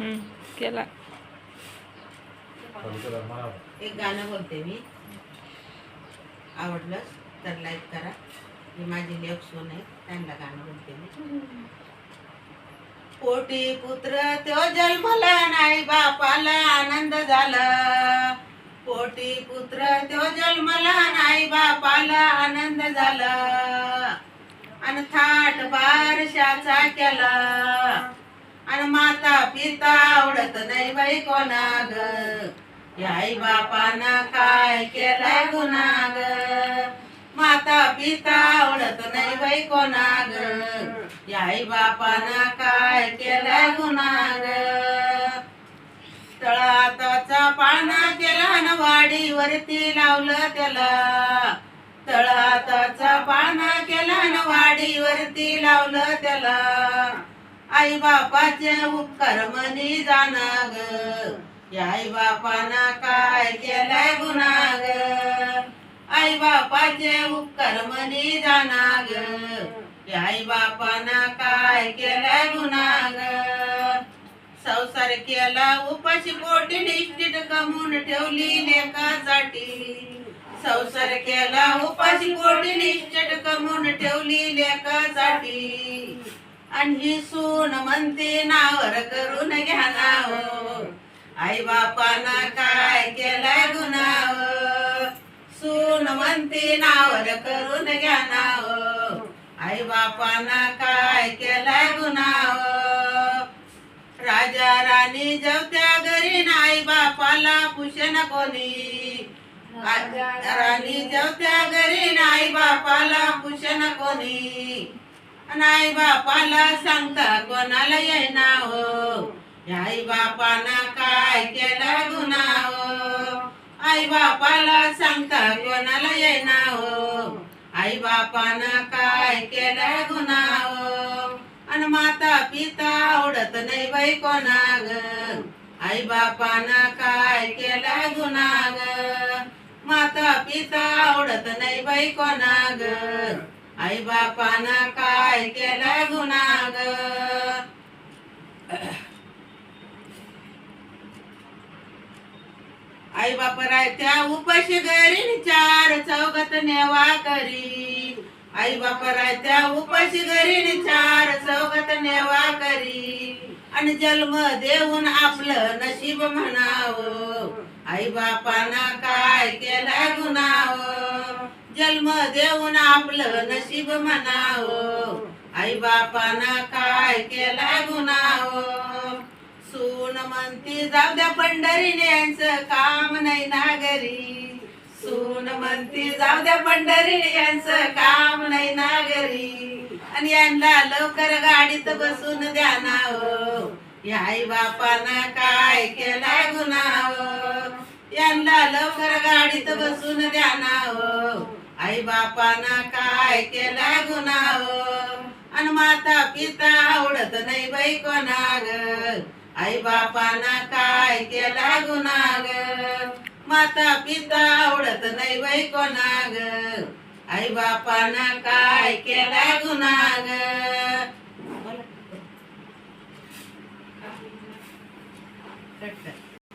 केला. एक गाणं बोलते मी. आवडलं तर लाईक करा. ही माझी लेख सोन आहे त्यांना गाणं बोलते मी. पोटी पुत्र तो जन्मला नाही बापाला आनंद झाला. पोटी पुत्र तो जन्मला नाही बापाला आनंद झाला. आणि थाट बारशाचा केला. आणि मात पिता आवडत नाही बाई कोणा ग आई बापानं काय केलाय गुन्हा ग माता पिता आवडत नाही बाई कोणा ग आई बापानं काय केलाय गुन्हा ग तळाताचा पाना केला न वाडीवरती लावलं त्याला. तळाताचा पाना केला न वाडीवरती लावलं त्याला. आई बापाचे उपकार मनी जाना ग आई बापाना काय केलाय गुन्हा ग आई बापाचे उपकार मनी जाना ग आई बापाना काय केलाय गुन्हा ग संसार केला उपाशी पोटी निष्ठित कमून ठेवली लेखासाठी संसार केला उपाशी पोटी निश्चित कमून ठेवली लेखासाठी आणि सून म्हणते नावर करून घ्या नाव आई बापाना काय केलाय गुन्हाव सून म्हणते नावर करून घ्या नाव आई बापाना काय केलाय गुन्हाव राजा राणी जेवत्या घरी नाही बापाला पुषण कोणी. राणी जेवत्या घरी नाही बापाला पुषण कोणी. नाही बापाला सांगता कोणाला येणा हो आई बापाना काय केला गुन्हा? हो आई बापाला सांगता कोणाला येणा हो आई बापानं काय केला गुन्हा? हो आणि माता पिता आवडत नाही बाई कोणा ग आई बापानं काय केला गुन्हा? ग माता पिता आवडत नाही बाई कोणा ग आई बापानं काय केला गुन्हा ग आई बाप रायत्या उपाशी घरी चार चौगत नेवा करी. आई बाप रायत्या उपाशी घरी चार चौगत नेवा करी. आणि जन्म देऊन आपलं नशीब म्हणावं. आई बापानं काय केला गुन्हा जन्म देऊन आपलं नशीब म्हणाव. आई बापानं काय केला गुन्हाव? सून म्हणती जाऊ द्या पंढरीने यांचं काम नाही नागरी सून म्हणती जाऊ द्या पंढरीने यांचं काम नाही नागरी आणि यांना लवकर गाडीत बसून द्या नाव या आई बापानं काय केलाय गुन्हाव? यांना लवकर गाडीत बसून द्या नाव आई बापानं काय केलाय गुन्हा आणि माता पिता आवडत नाही बाई कोणाग आई बापानं काय केला गुन्हा माता पिता आवडत नाही बाई कोणाग आई बापानं काय केला गुन्हा ग